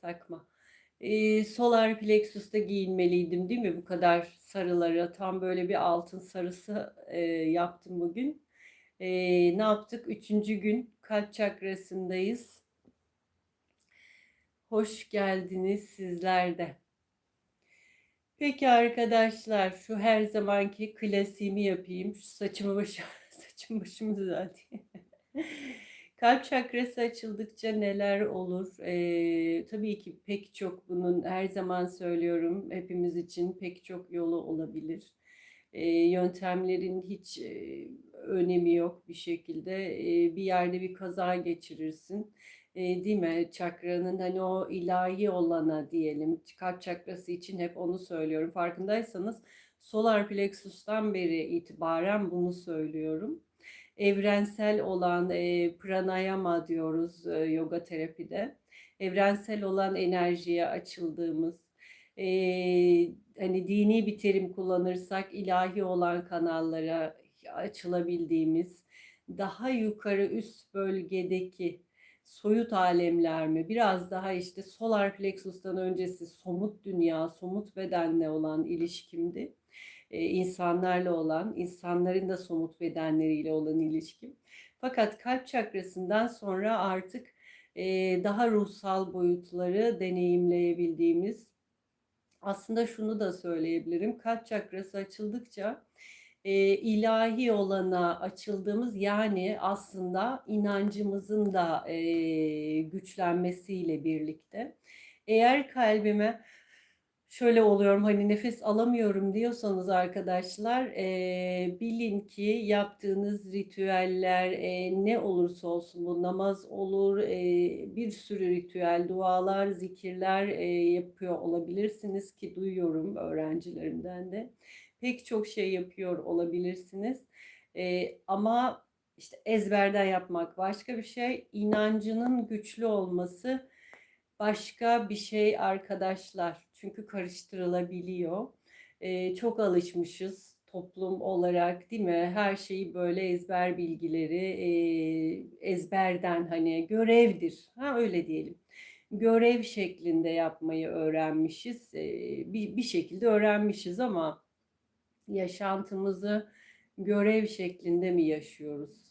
takma. Ee, solar plexus'ta giyinmeliydim değil mi? Bu kadar sarıları. Tam böyle bir altın sarısı e, yaptım bugün. Ee, ne yaptık? Üçüncü gün kalp çakrasındayız. Hoş geldiniz sizler de. Peki arkadaşlar şu her zamanki klasiğimi yapayım. Şu saçımı başımı, saçımı başımı düzelteyim. Kalp çakrası açıldıkça neler olur? Ee, tabii ki pek çok bunun her zaman söylüyorum hepimiz için pek çok yolu olabilir. Ee, yöntemlerin hiç e, önemi yok bir şekilde. Ee, bir yerde bir kaza geçirirsin. Ee, değil mi? Çakranın hani o ilahi olana diyelim. Kalp çakrası için hep onu söylüyorum. Farkındaysanız solar plexus'tan beri itibaren bunu söylüyorum evrensel olan e, pranayama diyoruz e, yoga terapide. Evrensel olan enerjiye açıldığımız, e, hani dini bir terim kullanırsak ilahi olan kanallara açılabildiğimiz, daha yukarı üst bölgedeki soyut alemler mi? Biraz daha işte solar plexus'tan öncesi somut dünya, somut bedenle olan ilişkimdi insanlarla olan, insanların da somut bedenleriyle olan ilişkim. Fakat kalp çakrasından sonra artık e, daha ruhsal boyutları deneyimleyebildiğimiz, aslında şunu da söyleyebilirim, kalp çakrası açıldıkça e, ilahi olana açıldığımız yani aslında inancımızın da e, güçlenmesiyle birlikte eğer kalbime şöyle oluyorum hani nefes alamıyorum diyorsanız arkadaşlar e, bilin ki yaptığınız ritüeller e, ne olursa olsun bu namaz olur e, bir sürü ritüel dualar zikirler e, yapıyor olabilirsiniz ki duyuyorum öğrencilerimden de. Pek çok şey yapıyor olabilirsiniz. E, ama işte ezberden yapmak başka bir şey. İnancının güçlü olması başka bir şey arkadaşlar. Çünkü karıştırılabiliyor. Ee, çok alışmışız toplum olarak değil mi? Her şeyi böyle ezber bilgileri e, ezberden hani görevdir. Ha öyle diyelim. Görev şeklinde yapmayı öğrenmişiz. Ee, bir, bir şekilde öğrenmişiz ama yaşantımızı görev şeklinde mi yaşıyoruz?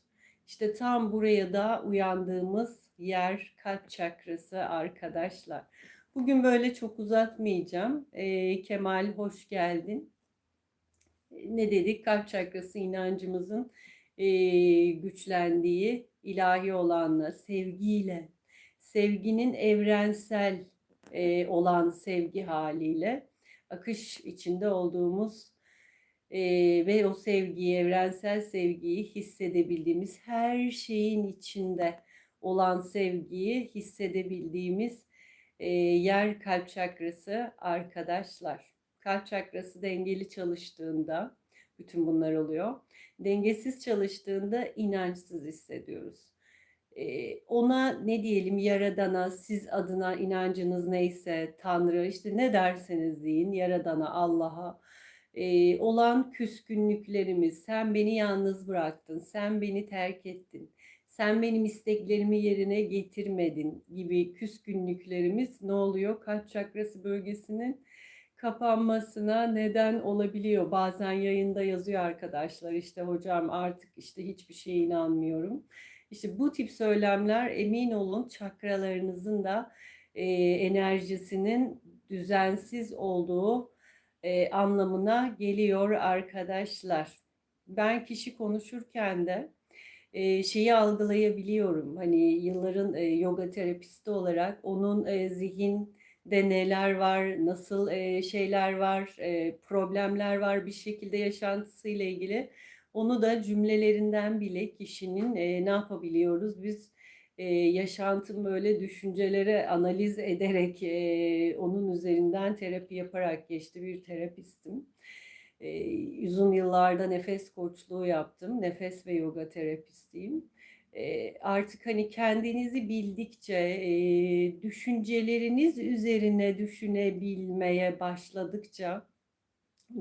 İşte tam buraya da uyandığımız yer kalp çakrası arkadaşlar. Bugün böyle çok uzatmayacağım. E, Kemal hoş geldin. Ne dedik? Kalp çakrası inancımızın e, güçlendiği ilahi olanla, sevgiyle, sevginin evrensel e, olan sevgi haliyle akış içinde olduğumuz e, ve o sevgiyi, evrensel sevgiyi hissedebildiğimiz her şeyin içinde olan sevgiyi hissedebildiğimiz e, yer kalp çakrası arkadaşlar. Kalp çakrası dengeli çalıştığında bütün bunlar oluyor. Dengesiz çalıştığında inançsız hissediyoruz. Ee, ona ne diyelim yaradana siz adına inancınız neyse Tanrı işte ne derseniz deyin yaradana Allah'a e, olan küskünlüklerimiz sen beni yalnız bıraktın sen beni terk ettin sen benim isteklerimi yerine getirmedin gibi küskünlüklerimiz ne oluyor? Kalp çakrası bölgesinin kapanmasına neden olabiliyor. Bazen yayında yazıyor arkadaşlar işte hocam artık işte hiçbir şeye inanmıyorum. İşte bu tip söylemler emin olun çakralarınızın da e, enerjisinin düzensiz olduğu e, anlamına geliyor arkadaşlar. Ben kişi konuşurken de şeyi algılayabiliyorum. Hani yılların yoga terapisti olarak onun e, neler var, nasıl şeyler var, problemler var bir şekilde yaşantısıyla ilgili. Onu da cümlelerinden bile kişinin ne yapabiliyoruz? Biz yaşantım böyle düşüncelere analiz ederek onun üzerinden terapi yaparak geçti bir terapistim e, uzun yıllarda nefes koçluğu yaptım. Nefes ve yoga terapistiyim. E, artık hani kendinizi bildikçe e, düşünceleriniz üzerine düşünebilmeye başladıkça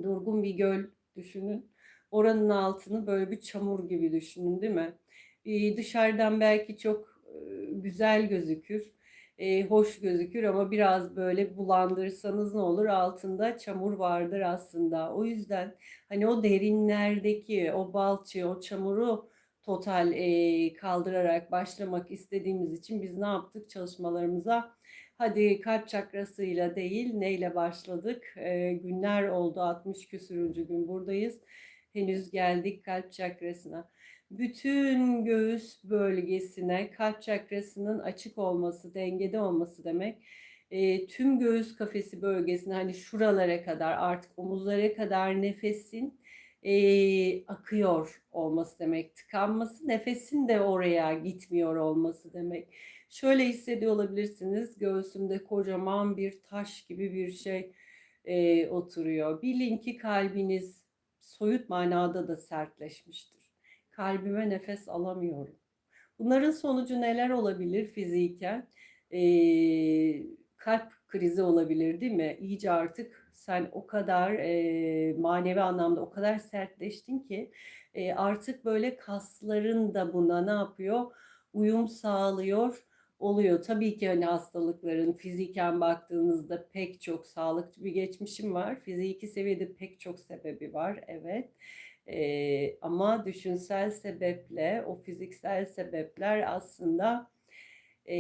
durgun bir göl düşünün. Oranın altını böyle bir çamur gibi düşünün değil mi? E, dışarıdan belki çok e, güzel gözükür. E, hoş gözükür ama biraz böyle bulandırırsanız ne olur? Altında çamur vardır aslında. O yüzden hani o derinlerdeki o balçığı, o çamuru total e, kaldırarak başlamak istediğimiz için biz ne yaptık çalışmalarımıza? Hadi kalp çakrasıyla değil neyle başladık? E, günler oldu 60 küsürüncü gün buradayız. Henüz geldik kalp çakrasına bütün göğüs bölgesine kalp çakrasının açık olması, dengede olması demek. E, tüm göğüs kafesi bölgesine hani şuralara kadar artık omuzlara kadar nefesin e, akıyor olması demek. Tıkanması nefesin de oraya gitmiyor olması demek. Şöyle hissediyor olabilirsiniz göğsümde kocaman bir taş gibi bir şey e, oturuyor. Bilin ki kalbiniz soyut manada da sertleşmiştir kalbime nefes alamıyorum. Bunların sonucu neler olabilir fiziken? Ee, kalp krizi olabilir değil mi? İyice artık sen o kadar e, manevi anlamda o kadar sertleştin ki e, artık böyle kasların da buna ne yapıyor? Uyum sağlıyor oluyor. Tabii ki hani hastalıkların fiziken baktığınızda pek çok sağlıklı bir geçmişim var. Fiziki seviyede pek çok sebebi var. Evet. E, ama düşünsel sebeple o fiziksel sebepler aslında e,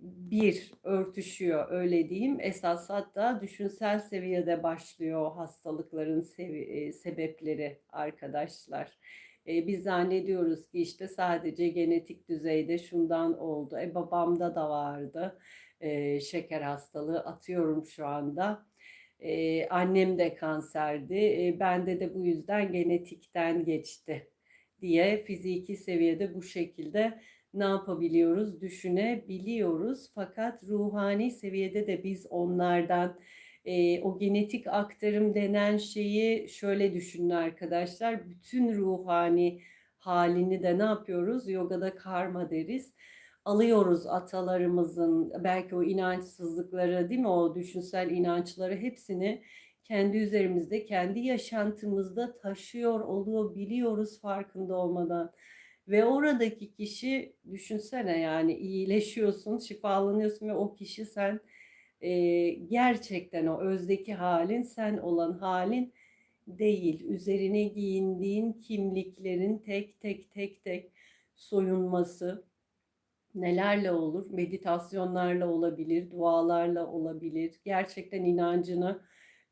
bir örtüşüyor öyle diyeyim. Esas hatta düşünsel seviyede başlıyor hastalıkların sevi- sebepleri arkadaşlar. E, biz zannediyoruz ki işte sadece genetik düzeyde şundan oldu. E babamda da vardı e, şeker hastalığı atıyorum şu anda ee, annem de kanserdi. Ee, bende de bu yüzden genetikten geçti diye fiziki seviyede bu şekilde ne yapabiliyoruz düşünebiliyoruz. Fakat ruhani seviyede de biz onlardan e, o genetik aktarım denen şeyi şöyle düşünün arkadaşlar. Bütün ruhani halini de ne yapıyoruz? Yogada karma deriz alıyoruz atalarımızın belki o inançsızlıkları değil mi? O düşünsel inançları hepsini kendi üzerimizde kendi yaşantımızda taşıyor oluyor biliyoruz farkında olmadan. Ve oradaki kişi düşünsene yani iyileşiyorsun şifalanıyorsun ve o kişi sen e, gerçekten o özdeki halin sen olan halin değil. Üzerine giyindiğin kimliklerin tek tek tek tek soyunması nelerle olur? Meditasyonlarla olabilir, dualarla olabilir. Gerçekten inancını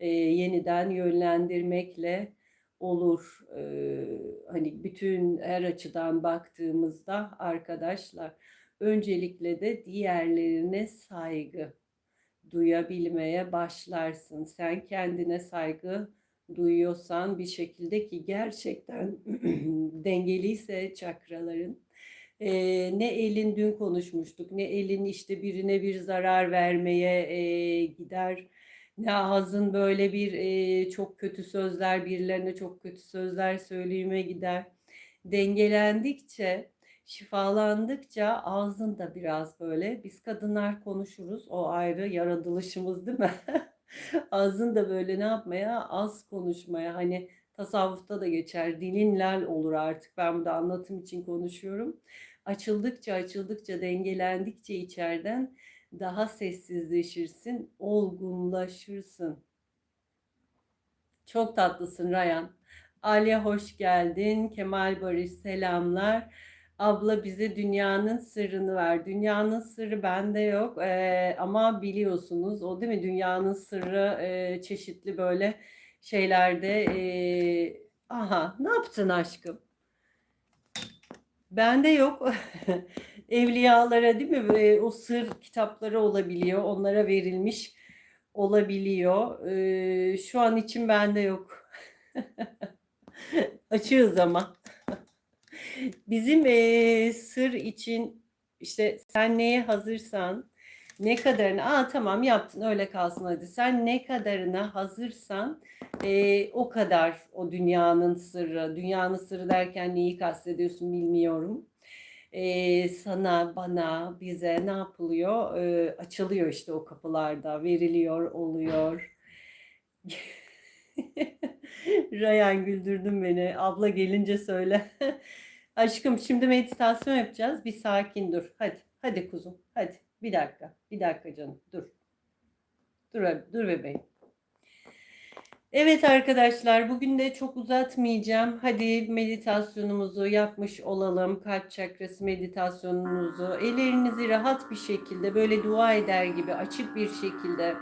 e, yeniden yönlendirmekle olur. E, hani bütün her açıdan baktığımızda arkadaşlar öncelikle de diğerlerine saygı duyabilmeye başlarsın. Sen kendine saygı duyuyorsan bir şekilde ki gerçekten dengeliyse çakraların e, ne elin dün konuşmuştuk ne elin işte birine bir zarar vermeye e, gider. Ne ağzın böyle bir e, çok kötü sözler birilerine çok kötü sözler söyleyime gider. Dengelendikçe şifalandıkça ağzın da biraz böyle biz kadınlar konuşuruz o ayrı yaratılışımız değil mi? ağzın da böyle ne yapmaya? Az konuşmaya. Hani tasavvufta da geçer dilinler olur artık. Ben burada anlatım için konuşuyorum açıldıkça açıldıkça dengelendikçe içeriden daha sessizleşirsin, olgunlaşırsın. Çok tatlısın Rayan. Aliye hoş geldin. Kemal Barış selamlar. Abla bize dünyanın sırrını ver. Dünyanın sırrı bende yok ee, ama biliyorsunuz o değil mi? Dünyanın sırrı e, çeşitli böyle şeylerde. E, aha ne yaptın aşkım? Bende yok. Evliyalara değil mi? O sır kitapları olabiliyor. Onlara verilmiş olabiliyor. Ee, şu an için bende yok. Açığız ama. Bizim sır için işte sen neye hazırsan ne kadarını? Aa tamam yaptın öyle kalsın hadi. Sen ne kadarına hazırsan e, o kadar o dünyanın sırrı. Dünyanın sırrı derken neyi kastediyorsun bilmiyorum. E, sana bana bize ne yapılıyor? E, açılıyor işte o kapılarda veriliyor oluyor. Rayan güldürdün beni. Abla gelince söyle. Aşkım şimdi meditasyon yapacağız. Bir sakin dur. Hadi hadi kuzum hadi Bir dakika. Bir dakika canım. Dur. Dur, dur bebeğim. Evet arkadaşlar bugün de çok uzatmayacağım. Hadi meditasyonumuzu yapmış olalım. Kalp çakrası meditasyonumuzu ellerinizi rahat bir şekilde böyle dua eder gibi açık bir şekilde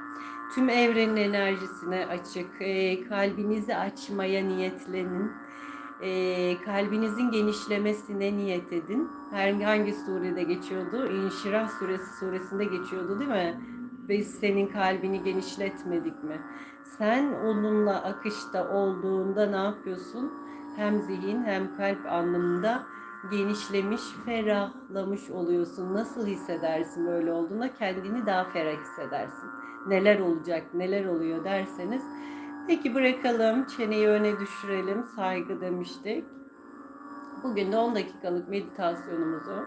tüm evrenin enerjisine açık e, kalbinizi açmaya niyetlenin. E, kalbinizin genişlemesine niyet edin. Her hangi surede geçiyordu? İnşirah suresi suresinde geçiyordu değil mi? Biz senin kalbini genişletmedik mi? Sen onunla akışta olduğunda ne yapıyorsun? Hem zihin hem kalp anlamında genişlemiş, ferahlamış oluyorsun. Nasıl hissedersin böyle olduğunda? Kendini daha ferah hissedersin. Neler olacak, neler oluyor derseniz. Peki bırakalım, çeneyi öne düşürelim. Saygı demiştik. Bugün de 10 dakikalık meditasyonumuzu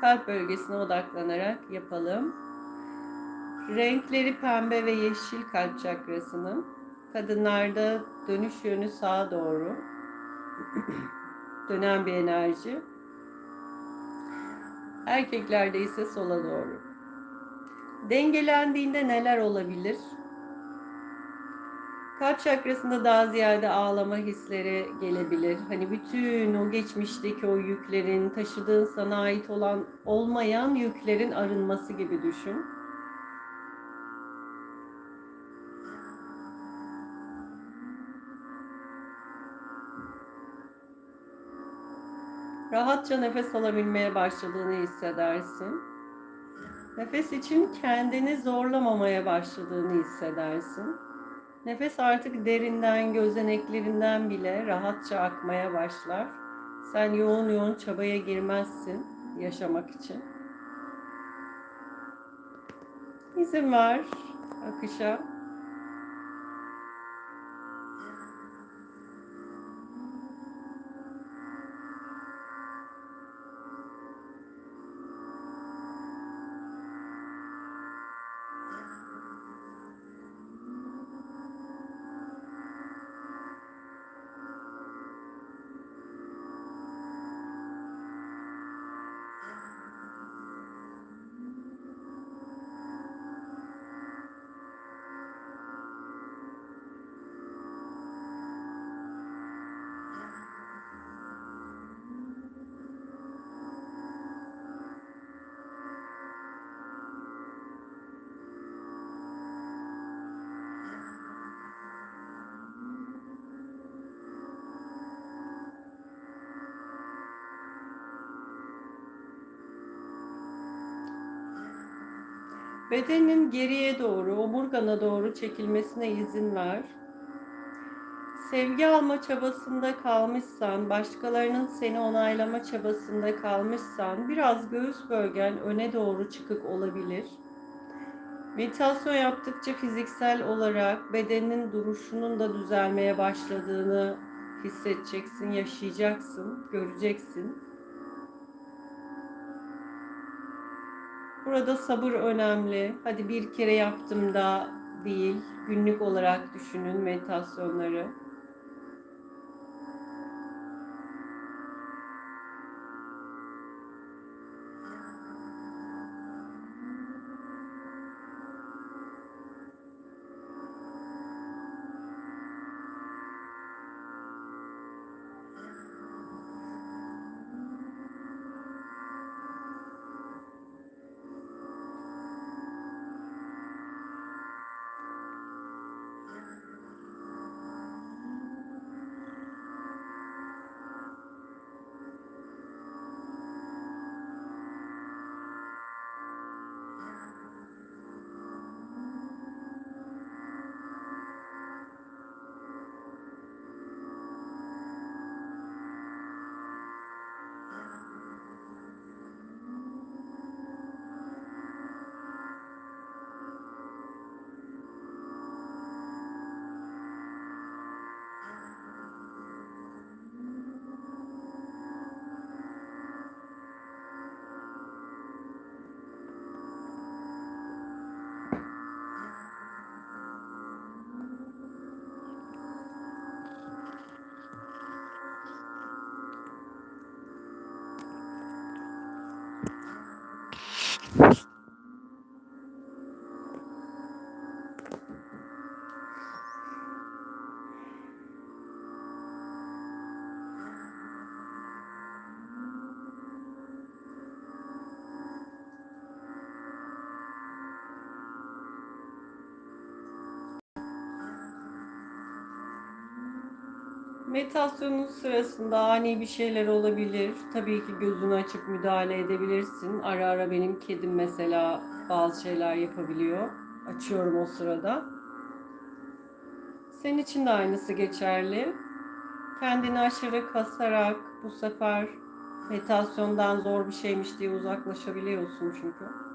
kalp bölgesine odaklanarak yapalım. Renkleri pembe ve yeşil kalp çakrasının. Kadınlarda dönüş yönü sağa doğru. Dönen bir enerji. Erkeklerde ise sola doğru. Dengelendiğinde neler olabilir? Kalp çakrasında daha ziyade ağlama hisleri gelebilir. Hani bütün o geçmişteki o yüklerin, taşıdığın sana ait olan olmayan yüklerin arınması gibi düşün. Rahatça nefes alabilmeye başladığını hissedersin. Nefes için kendini zorlamamaya başladığını hissedersin. Nefes artık derinden, gözeneklerinden bile rahatça akmaya başlar. Sen yoğun yoğun çabaya girmezsin yaşamak için. İzin ver akışa. Bedenin geriye doğru, omurgana doğru çekilmesine izin ver. Sevgi alma çabasında kalmışsan, başkalarının seni onaylama çabasında kalmışsan, biraz göğüs bölgen öne doğru çıkık olabilir. Meditasyon yaptıkça fiziksel olarak bedenin duruşunun da düzelmeye başladığını hissedeceksin, yaşayacaksın, göreceksin. Burada sabır önemli. Hadi bir kere yaptım da değil. Günlük olarak düşünün meditasyonları. Meditasyonun sırasında ani bir şeyler olabilir. Tabii ki gözünü açıp müdahale edebilirsin. Ara ara benim kedim mesela bazı şeyler yapabiliyor. Açıyorum o sırada. Senin için de aynısı geçerli. Kendini aşırı kasarak bu sefer meditasyondan zor bir şeymiş diye uzaklaşabiliyorsun çünkü.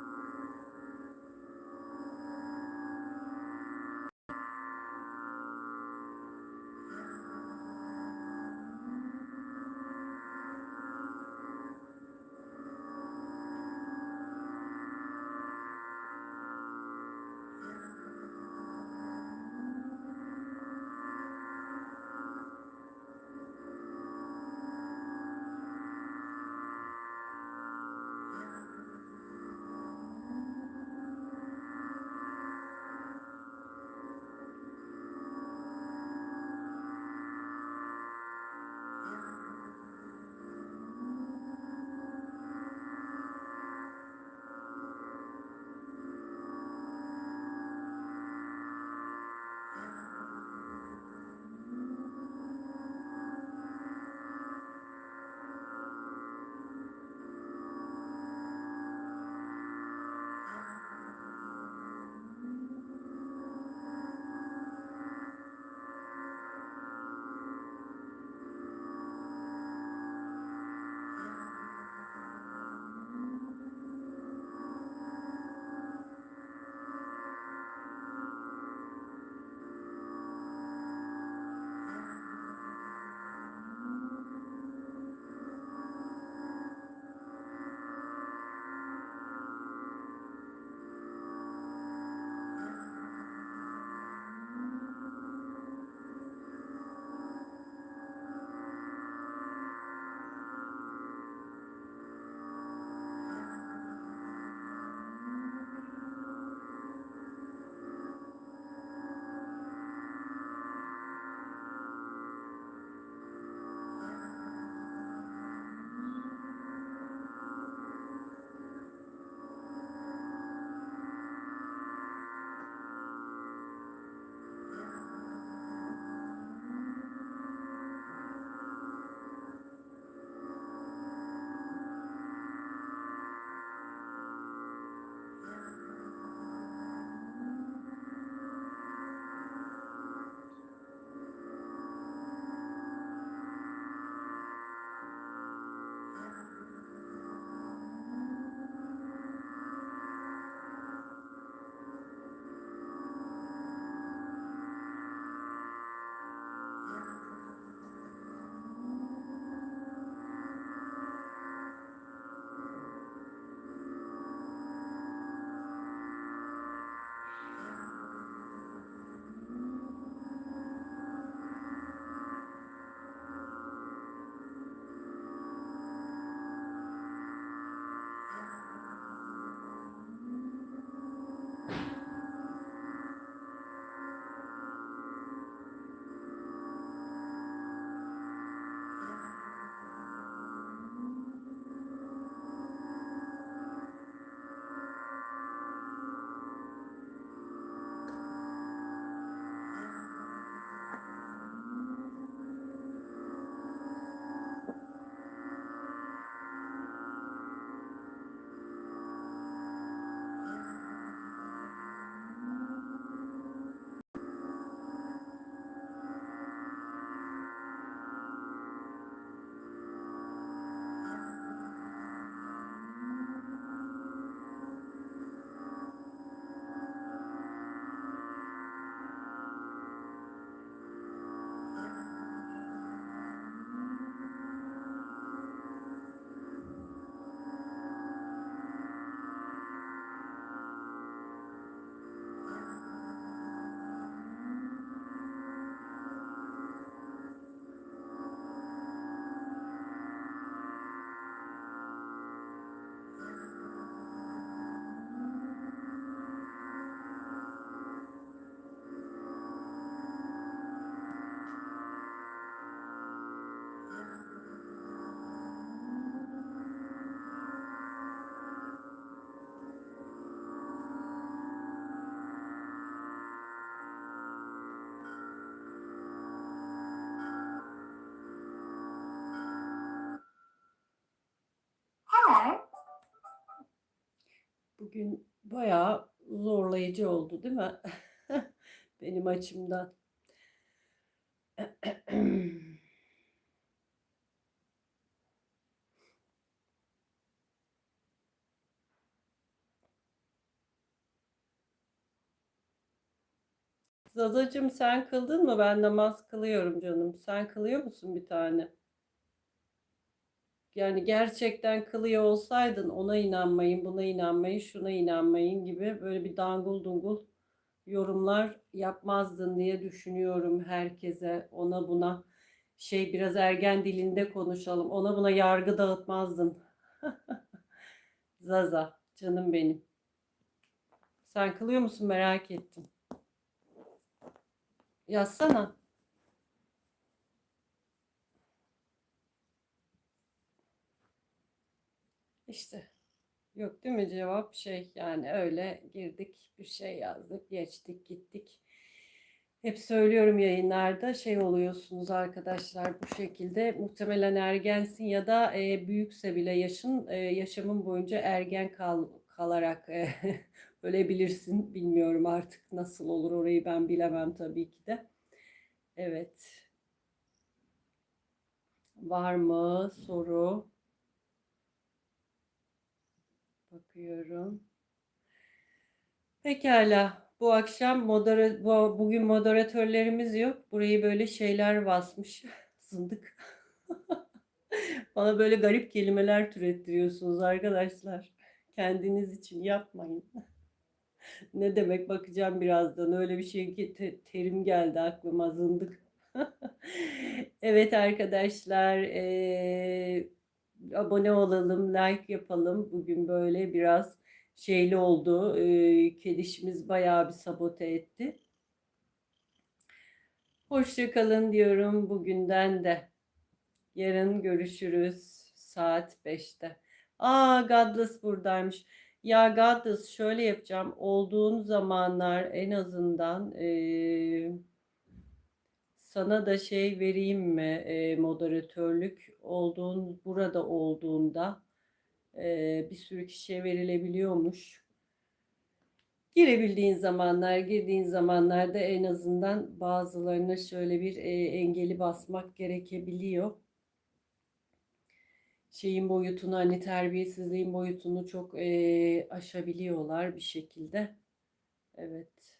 Bugün bayağı zorlayıcı oldu değil mi? Benim açımdan. Zazacığım sen kıldın mı? Ben namaz kılıyorum canım. Sen kılıyor musun bir tane? Yani gerçekten kılıyor olsaydın ona inanmayın, buna inanmayın, şuna inanmayın gibi böyle bir dangul dungul yorumlar yapmazdın diye düşünüyorum herkese. Ona buna şey biraz ergen dilinde konuşalım. Ona buna yargı dağıtmazdın. Zaza, canım benim. Sen kılıyor musun merak ettim. Yazsana. İşte yok değil mi cevap şey yani öyle girdik bir şey yazdık geçtik gittik. Hep söylüyorum yayınlarda şey oluyorsunuz arkadaşlar bu şekilde muhtemelen ergensin ya da e, büyükse bile yaşın e, yaşamın boyunca ergen kal, kalarak e, ölebilirsin. Bilmiyorum artık nasıl olur orayı ben bilemem tabii ki de. Evet. Var mı soru? Bakıyorum. Pekala. Bu akşam modera bu, bugün moderatörlerimiz yok. Burayı böyle şeyler basmış. Zındık. Bana böyle garip kelimeler türettiriyorsunuz arkadaşlar. Kendiniz için yapmayın. ne demek bakacağım birazdan. Öyle bir şey ki te terim geldi aklıma zındık. evet arkadaşlar. Ee, abone olalım, like yapalım. Bugün böyle biraz şeyli oldu. E, kedişimiz bayağı bir sabote etti. Hoşçakalın diyorum bugünden de. Yarın görüşürüz saat 5'te. Aa Godless buradaymış. Ya Godless şöyle yapacağım. Olduğun zamanlar en azından eee sana da şey vereyim mi e, moderatörlük olduğun burada olduğunda e, bir sürü kişiye verilebiliyormuş. Girebildiğin zamanlar, girdiğin zamanlarda en azından bazılarına şöyle bir e, engeli basmak gerekebiliyor. Şeyin boyutunu hani terbiyesizliğin boyutunu çok e, aşabiliyorlar bir şekilde. Evet.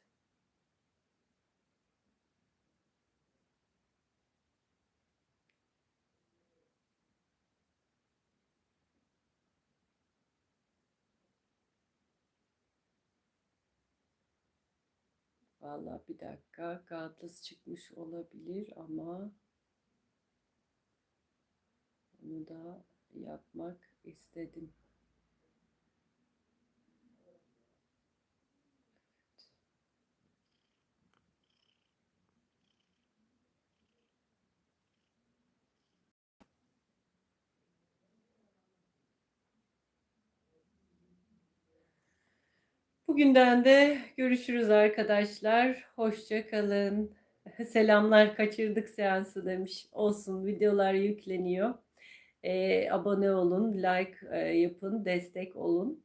Vallahi bir dakika. Godless çıkmış olabilir ama onu da yapmak istedim. Bugünden de görüşürüz arkadaşlar. Hoşça kalın. Selamlar kaçırdık seansı demiş. Olsun videolar yükleniyor. Ee, abone olun, like e, yapın, destek olun.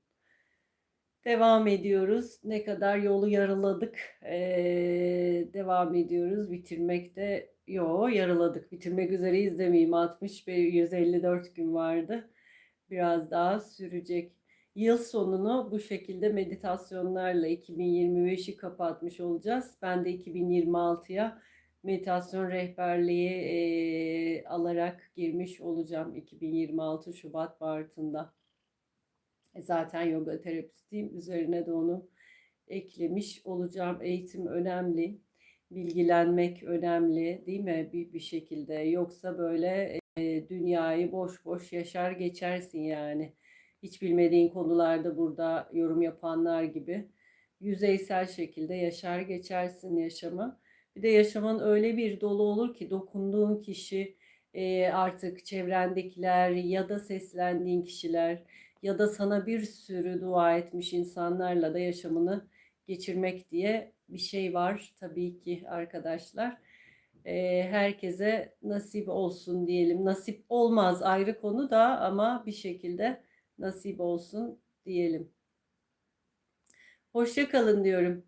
Devam ediyoruz. Ne kadar yolu yarıladık. Ee, devam ediyoruz. Bitirmekte yo yarıladık. Bitirmek üzereyiz demeyeyim. 60 ve 154 gün vardı. Biraz daha sürecek. Yıl sonunu bu şekilde meditasyonlarla 2025'i kapatmış olacağız. Ben de 2026'ya meditasyon rehberliği e, alarak girmiş olacağım 2026 Şubat Mart'ında. E, zaten yoga terapistiyim. Üzerine de onu eklemiş olacağım. Eğitim önemli. Bilgilenmek önemli değil mi bir, bir şekilde. Yoksa böyle e, dünyayı boş boş yaşar geçersin yani hiç bilmediğin konularda burada yorum yapanlar gibi yüzeysel şekilde yaşar geçersin yaşamı. Bir de yaşamın öyle bir dolu olur ki dokunduğun kişi e, artık çevrendekiler ya da seslendiğin kişiler ya da sana bir sürü dua etmiş insanlarla da yaşamını geçirmek diye bir şey var tabii ki arkadaşlar. E, herkese nasip olsun diyelim. Nasip olmaz ayrı konu da ama bir şekilde nasip olsun diyelim. Hoşça kalın diyorum.